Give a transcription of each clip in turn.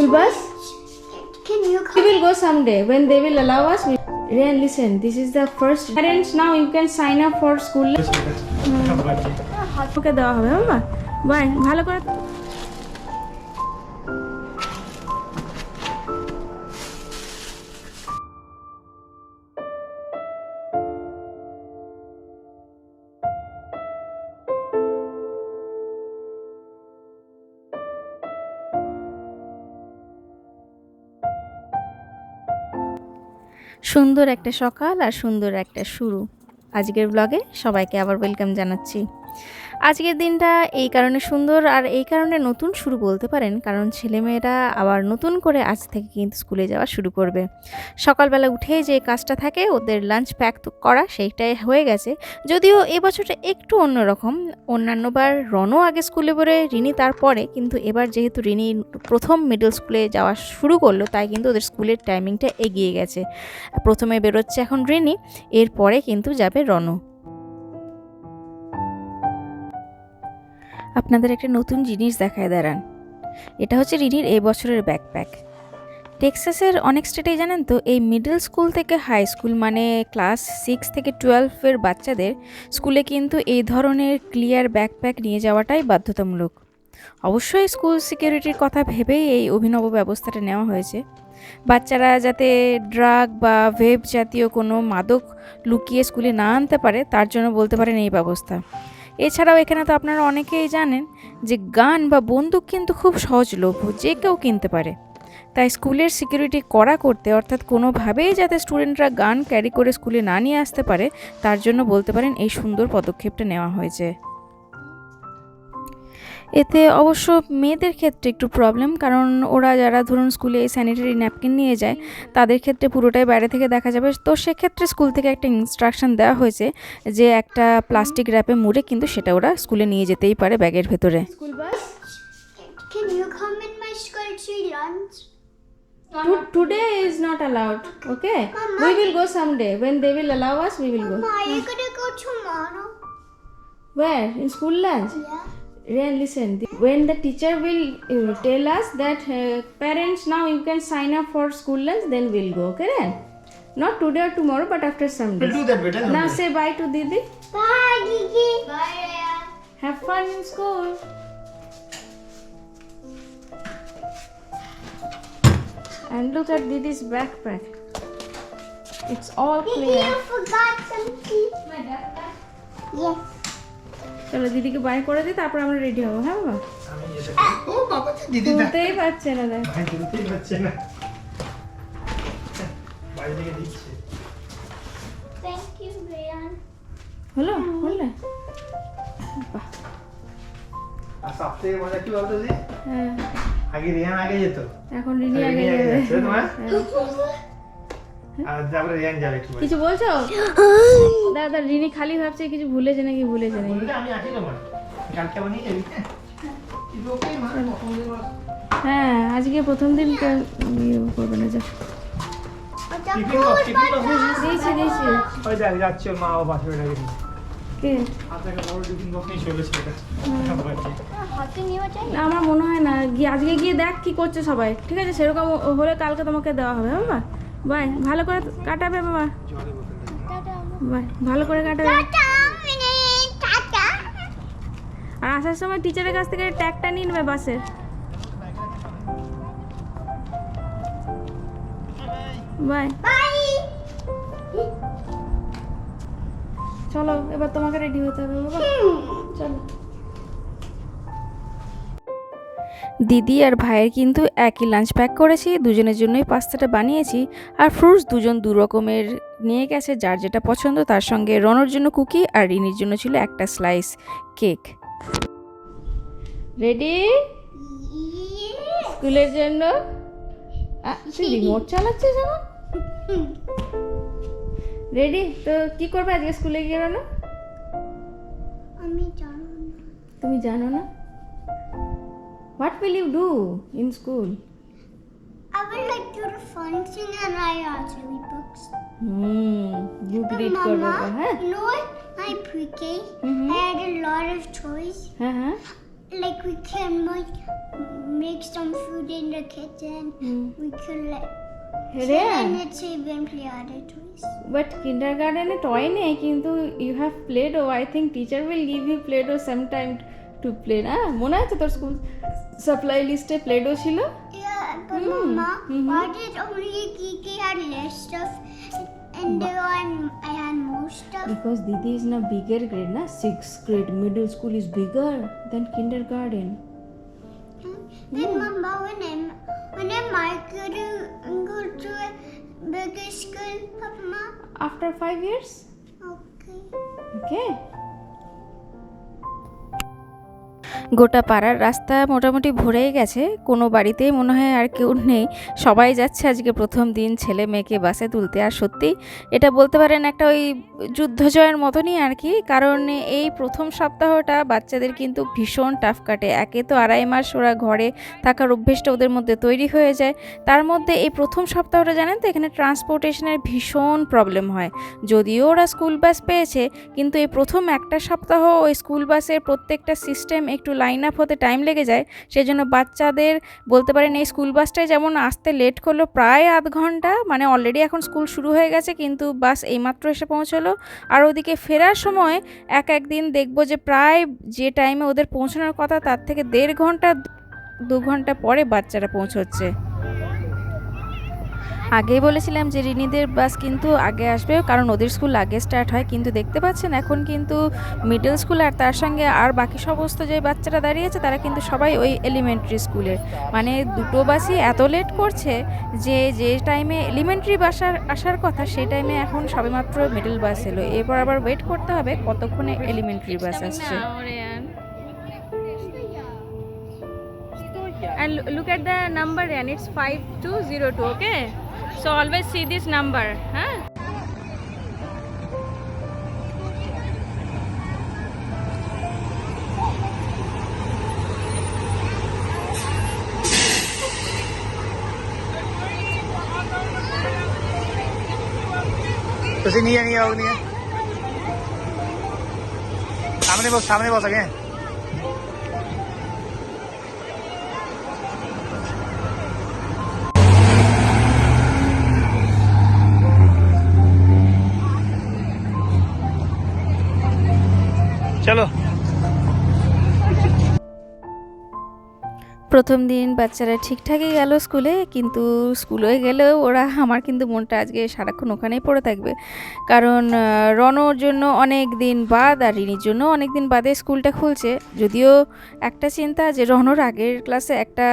School bus? Can you We will go someday when they will allow us. Rian, listen. This is the first. Parents, now you can sign up for school. দেওয়া হবে বাবা by ভালো করে সুন্দর একটা সকাল আর সুন্দর একটা শুরু। আজকের ব্লগে সবাইকে আবার ওয়েলকাম জানাচ্ছি। আজকের দিনটা এই কারণে সুন্দর আর এই কারণে নতুন শুরু বলতে পারেন, কারণ ছেলেমেয়েরা আবার নতুন করে আজ থেকে কিন্তু স্কুলে যাওয়া শুরু করবে। সকালবেলা উঠে যে কাজটা থাকে, ওদের লাঞ্চ প্যাক করা সেইটাই হয়ে গেছে। যদিও এবছরটা একটু অন্যরকম। অন্যান্যবার রনও আগে স্কুলে পড়ে, রিনি তারপরে, কিন্তু এবার যেহেতু রিনি প্রথম মিডল স্কুলে যাওয়া শুরু করল, তাই কিন্তু ওদের স্কুলের টাইমিংটা এগিয়ে গেছে। প্রথমে বেরোচ্ছে এখন রিনি, এরপরে কিন্তু যাবে রনু আপনাদের একটা নতুন জিনিস দেখায় দাঁড়ান। এটা হচ্ছে রিনির এই বছরের ব্যাকপ্যাক টেক্সাসের অনেক স্টেটেই জানেন তো, এই মিডল স্কুল থেকে হাই স্কুল মানে ক্লাস সিক্স থেকে টুয়েলভের বাচ্চাদের স্কুলে কিন্তু এই ধরনের ক্লিয়ার ব্যাকপ্যাক নিয়ে যাওয়াটাই বাধ্যতামূলক। অবশ্যই স্কুল সিকিউরিটির কথা ভেবেই এই অভিনব ব্যবস্থাটা নেওয়া হয়েছে। বাচ্চারা যাতে ড্রাগ বা ভেব জাতীয় কোনো মাদক লুকিয়ে স্কুলে না আনতে পারে, তার জন্য বলতে পারেন এই ব্যবস্থা। এছাড়াও এখানে তো আপনারা অনেকেই জানেন যে গান বা বন্দুক কিন্তু খুব সহজলভ্য, যে কেউ কিনতে পারে। তাই স্কুলের সিকিউরিটি করা করতে, অর্থাৎ কোনোভাবেই যাতে স্টুডেন্টরা গান ক্যারি করে স্কুলে না নিয়ে আসতে পারে, তার জন্য বলতে পারেন এই সুন্দর পদক্ষেপটা নেওয়া হয়েছে। এতে অবশ্য মেয়েদের ক্ষেত্রে একটু প্রবলেম কারণ ওরা যারা ধরুন স্কুলে স্যানিটারি ন্যাপকিন নিয়ে যায় তাদের ক্ষেত্রে পুরোটাই বাইরে থেকে দেখা যাবে। তো সেক্ষেত্রে স্কুল থেকে একটা ইনস্ট্রাকশন দেওয়া হয়েছে যে একটা প্লাস্টিক র্যাপে মুড়ে কিন্তু সেটা ওরা স্কুলে নিয়ে যেতেই পারে ব্যাগের ভেতরে। School bus Can you come in my school to lunch? today is not allowed okay. we will go someday. When they will allow us we will go. Mom, are you gonna go tomorrow? where? In school lunch? Yeah. Rian, listen. When the teacher will uh, tell us that uh, parents now you can sign up for school lunch, then we'll go. Okay, Rian? Not today or tomorrow, but after some We'll do that better. Now say bye to Didi. Bye, Gigi. Bye, Rhea. Have fun in school. And look at Didi's backpack. It's all Gigi, clear. you forgot something. my backpack Yes. চলো দিদিকে by করে দিই তারপর আমরা ready হব হ্যাঁ বাবা? ও বাবা দিদি না তুলতেই পারছে না দেখ। পারছে না। বাইরে থেকে দিচ্ছে। You, Rhea. হলো? বললে বাহ। আর সব থেকে মজা কি বলতো যে হ্যাঁ। আগে রিয়ান আগে যেত। এখন রিনি আগে আগে যাবে। তোমার? হ্যাঁ। আর তারপরে রিয়ান যাবে একটু কিছু বলছো? দাদা রিনি খালি ভাবছে কিছু ভুলেছে নাকি ভুলেছে নাকি? আমি আছি তোমার। কালকে আবার যাবি? হ্যাঁ? হ্যাঁ আজকে প্রথম দিন ইয়ে করবে না যা। দিয়েছি দিয়েছি। ওই দেখ যাচ্ছে ওর মা ও পাশে না, আমার মনে হয় না। গিয়ে আজকে গিয়ে দেখ কি করছে সবাই। ঠিক আছে সেরকম হলে কালকে তোমাকে দেওয়া হবে বাবা? বাই, ভালো করে কাটাবে বাবা। বাই, ভালো করে কাটাবে। আর আসার সময় টিচারের কাছ থেকে ট্যাগটা নিয়ে নেবে বাসের বাই। চলো, এবার তোমাকে রেডি হতে হবে, বাবা। চলো। দিদি আর ভাইয়ের কিন্তু একই লাঞ্চ প্যাক করেছি দুজনের জন্যই পাস্তাটা বানিয়েছি আর ফ্রুটস দুজন দু রকমের নিয়ে গেছে যার যেটা পছন্দ তার সঙ্গে রনর জন্য কুকি আর রিনির জন্য ছিল একটা স্লাইস কেক রেডি স্কুলের জন্য? রিমোট চালাচ্ছিস এখন রেডি তো কি করবে আজকে স্কুলে গিয়ে না আমি জানো না। তুমি জানো না? What will you do in school I would like to do the fun thing and I actually books. Hmm book But read করবে Mama, তো, হ্যাঁ you know what? My pre-K, Mhm. I had a lot of toys. হ্যাঁ হ্যাঁ like we can like make some food in the kitchen. We could like রে and let's even play other toys. But কিন্ডার গার্ডেনে toy নেই কিন্তু you have played oh I think teacher will give you played oh some time two play না মনে আছে তোর school supply লিস্টে প্লেডও ছিল Yeah, but Mm, Mama, mhm. why did only Kiki had less stuff and the one I had more stuff? Because Didi is in a bigger grade, na? Sixth grade, middle school is bigger than kindergarten. Then Mama, when I'm when am I going to go to a bigger school, Mama? After five years, Okay. okay. গোটা পাড়ার রাস্তা মোটামুটি ভরেই গেছে। কোনো বাড়িতেই মনে হয় আর কেউ নেই। সবাই যাচ্ছে আজকে প্রথম দিন ছেলে মেয়েকে বাসে তুলতে। আর সত্যি, এটা বলতে পারেন একটা ওই যুদ্ধ জয়ের মতনই আর কি। কারণ এই প্রথম সপ্তাহটা বাচ্চাদের কিন্তু ভীষণ টাফ কাটে। একে তো আড়াই মাস ওরা ঘরে থাকার অভ্যেসটা ওদের মধ্যে তৈরি হয়ে যায়। তার মধ্যে এই প্রথম সপ্তাহটা জানেন তো, এখানে ট্রান্সপোর্টেশনের ভীষণ প্রবলেম হয়। যদিও ওরা স্কুল বাস পেয়েছে, কিন্তু এই প্রথম একটা সপ্তাহ ওই স্কুল বাসের প্রত্যেকটা সিস্টেম একটু লাইন আপ হতে টাইম লেগে যায় সেই জন্য বাচ্চাদের বলতে পারেন এই স্কুল বাসটাই যেমন আসতে লেট করল প্রায় আধ ঘণ্টা মানে অলরেডি এখন স্কুল শুরু হয়ে গেছে, কিন্তু বাস এইমাত্র এসে পৌঁছলো। আর ওদিকে ফেরার সময় এক একদিন দেখব যে প্রায় যে টাইমে ওদের পৌঁছানোর কথা, তার থেকে দেড় ঘণ্টা দু ঘণ্টা পরে বাচ্চারা পৌঁছচ্ছে। আগেই বলেছিলাম যে রিনিদের বাস কিন্তু আগে আসবে কারণ ওদের স্কুল আগে স্টার্ট হয় কিন্তু দেখতে পাচ্ছেন এখন কিন্তু মিডল স্কুল আর তার সঙ্গে আর বাকি সমস্ত যে বাচ্চারা দাঁড়িয়েছে তারা কিন্তু সবাই ওই এলিমেন্টারি স্কুলের মানে দুটো বাসই এত লেট করছে যে যে টাইমে এলিমেন্টারি বাসার আসার কথা সেই টাইমে এখন সবেমাত্র মিডল বাস এলো। এরপর আবার ওয়েট করতে হবে কতক্ষণে এলিমেন্টারি বাস আসছে। And lo- look at the number, and it's 5202, okay? So always see this number, huh? ਤੁਸੀਂ ਨਹੀਂ ਨਹੀਂ ਆਉ ਨਹੀਂ ਸਾਹਮਣੇ ਬਸ ਸਾਹਮਣੇ ਬਸ ਅਗੇ চলো। প্রথম দিন বাচ্চারা ঠিকঠাকই গেল স্কুলে, কিন্তু স্কুলে গেলেও ওরা, আমার কিন্তু মনটা আজকে সারাক্ষণ ওখানেই পড়ে থাকবে। কারণ রনর জন্য অনেক দিন বাদ আর রিনির জন্য অনেক দিন বাদে স্কুলটা খুলছে। যদিও একটা চিন্তা যে রনর আগের ক্লাসে একটা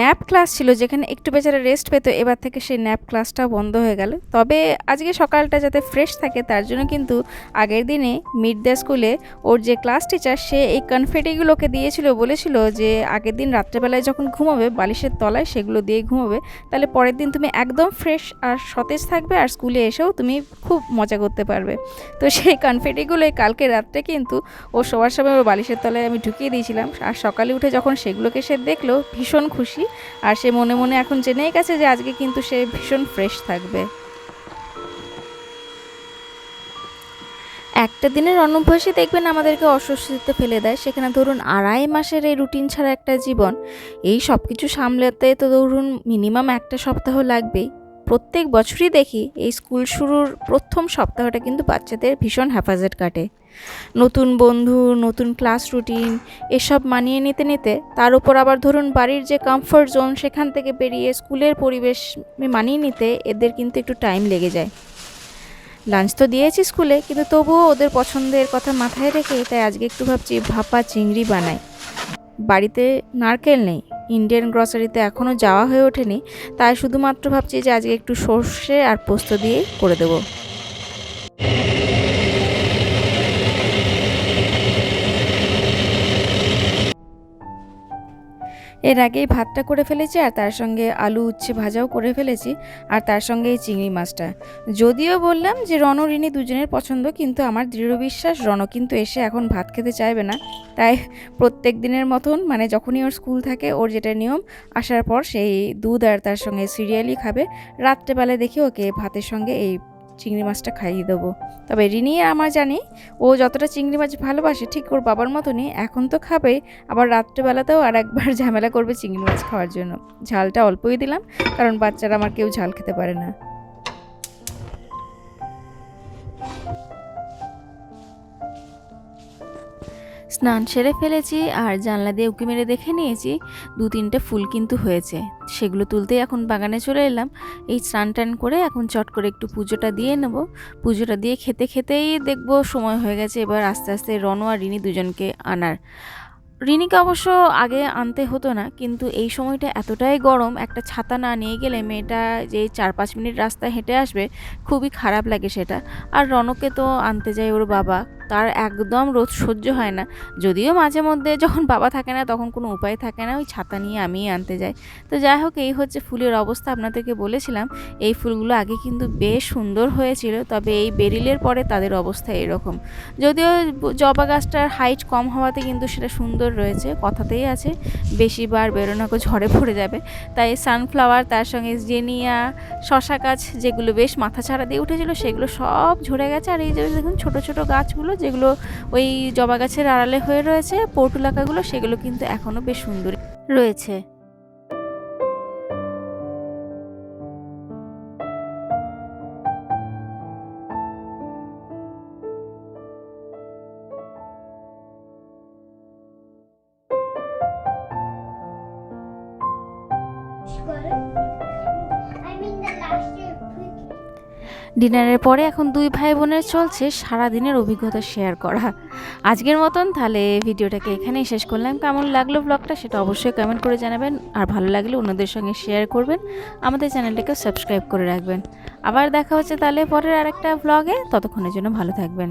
ন্যাপ ক্লাস ছিল যেখানে একটু বেচারা রেস্ট পেতো, এবার থেকে সেই ন্যাপ ক্লাসটা বন্ধ হয়ে গেল। তবে আজকে সকালটা যাতে ফ্রেশ থাকে, তার জন্য কিন্তু আগের দিনে মিড দ্য স্কুলে ওর যে ক্লাস টিচার সে এই কনফেটিগুলোকে দিয়েছিল, বলেছিল যে আগের দিন রাত্রেবেলায় যখন ঘুমাবে, বালিশের তলায় সেগুলো দিয়ে ঘুমাবে, তাহলে পরের দিন তুমি একদম ফ্রেশ আর সতেজ থাকবে আর স্কুলে এসেও তুমি খুব মজা করতে পারবে। তো সেই কনফেটিগুলোই কালকে রাত্রে কিন্তু ও সবার সময় ওর বালিশের তলায় আমি ঢুকিয়ে দিয়েছিলাম। আর সকালে উঠে যখন সেগুলোকে সে দেখল, ভীষণ খুশি। আর সে মনে মনে এখন জেনেই গেছে যে আজকে কিন্তু সে ভীষণ ফ্রেশ থাকবে। একটা দিনের অনভ্যাসই দেখবেন আমাদেরকে অস্বস্তিতে ফেলে দেয়। সেখানে ধরুন আড়াই মাসের এই রুটিন ছাড়া একটা জীবন। এই সব কিছু সামলাতে তো ধরুন মিনিমাম একটা সপ্তাহ লাগবেই। প্রত্যেক বছরই দেখি এই স্কুল শুরুর প্রথম সপ্তাহটা কিন্তু বাচ্চাদের ভীষণ হেফাজত কাটে। নতুন বন্ধু, নতুন ক্লাস রুটিন এসব মানিয়ে নিতে নিতে তার উপর আবার ধরুন বাড়ির যে কমফর্ট জোন সেখান থেকে বেরিয়ে স্কুলের পরিবেশ মানিয়ে নিতে এদের কিন্তু একটু টাইম লেগে যায়। লাঞ্চ তো দিয়েছি স্কুলে, কিন্তু তবুও ওদের পছন্দের কথা মাথায় রেখে তাই আজকে একটু ভাবছি ভাপা চিংড়ি বানাই। বাড়িতে নারকেল নেই ইন্ডিয়ান গ্রসারিতে এখনও যাওয়া হয়ে ওঠেনি, তাই শুধুমাত্র ভাবছি যে আজকে একটু সর্ষে আর পোস্ত দিয়ে করে দেবো। এর আগেই ভাতটা করে ফেলেছি আর তার সঙ্গে আলু উচ্ছে ভাজাও করে ফেলেছি আর তার সঙ্গে এই চিংড়ি মাছটা। যদিও বললাম যে রণ রিনি দুজনের পছন্দ, কিন্তু আমার দৃঢ় বিশ্বাস রণ কিন্তু এসে এখন ভাত খেতে চাইবে না। তাই প্রত্যেক দিনের মতন মানে যখনই ওর স্কুল থাকে, ওর যেটা নিয়ম, আসার পর সেই দুধ আর তার সঙ্গে সিরিয়ালই খাবে। রাত্রেবেলায় দেখি ওকে ভাতের সঙ্গে এই চিংড়ি মাছটা খাইয়ে দেবো। তবে রিনি আমার জানি ও যতটা চিংড়ি মাছ ভালোবাসে, ঠিক ওর বাবার মতনই এখন তো খাবে, আবার রাত্রেবেলাতেও আর একবার ঝামেলা করবে চিংড়ি মাছ খাওয়ার জন্য। ঝালটা অল্পই দিলাম, কারণ বাচ্চারা আমার কেউ ঝাল খেতে পারে না। স্নান সেরে ফেলেছি আর জানলা দিয়ে উঁকি মেরে দেখে নিয়েছি দু তিনটে ফুল কিন্তু হয়েছে। সেগুলো তুলতেই এখন বাগানে চলে এলাম। এই স্নান টান করে এখন চট করে একটু পুজোটা দিয়ে নেব। পুজোটা দিয়ে খেতে খেতেই দেখব সময় হয়ে গেছে এবার আস্তে আস্তে রনো আর রিনি দুজনকে আনার। রিনিকে অবশ্য আগে আনতে হতো না, কিন্তু এই সময়টা এতটাই গরম, একটা ছাতা না নিয়ে গেলে মেয়েটা যে চার পাঁচ মিনিট রাস্তা হেঁটে আসবে, খুবই খারাপ লাগে সেটা। আর রনকে তো আনতে যায় ওর বাবা। তার একদম রোদ সহ্য হয় না। যদিও মাঝে মধ্যে যখন বাবা থাকে না, তখন কোনো উপায় থাকে না, ওই ছাতা নিয়ে আমিই আনতে যাই। তো যাই হোক, এই হচ্ছে ফুলের অবস্থা। আপনাদেরকে বলেছিলাম, এই ফুলগুলো আগে কিন্তু বেশ সুন্দর হয়েছিল, তবে এই বেরিলের পরে তাদের অবস্থা এরকম। যদিও জবা গাছটার হাইট কম হওয়াতে কিন্তু সেটা সুন্দর রয়েছে, কথাতেই আছে বেশি বার বেরোনাকে ঝড়ে পড়ে যাবে। তাই সানফ্লাওয়ার তার সঙ্গে জেনিয়া, শশা গাছ যেগুলো বেশ মাথা ছাড়া দিয়ে উঠেছিল, সেগুলো সব ঝরে গেছে। আর এই যে দেখুন, ছোট ছোট গাছগুলো যেগুলো ওই জবা গাছের আড়ালে হয়ে রয়েছে পটুলাকাগুলো সেগুলো কিন্তু এখনও বেশ সুন্দর রয়েছে। ডিনারের পরে এখন দুই ভাই বোনের চলছে সারা দিনের অভিজ্ঞতা শেয়ার করা। আজকের মতন তাহলে ভিডিওটাকে এখানেই শেষ করলাম। কেমন লাগল ব্লগটা সেটা অবশ্যই কমেন্ট করে জানাবেন। আর ভালো লাগলে অন্যদের সঙ্গে শেয়ার করবেন। আমাদের চ্যানেলটাকে সাবস্ক্রাইব করে রাখবেন। আবার দেখা হচ্ছে তাহলে পরের আরেকটা ব্লগে ততক্ষণের জন্য ভালো থাকবেন।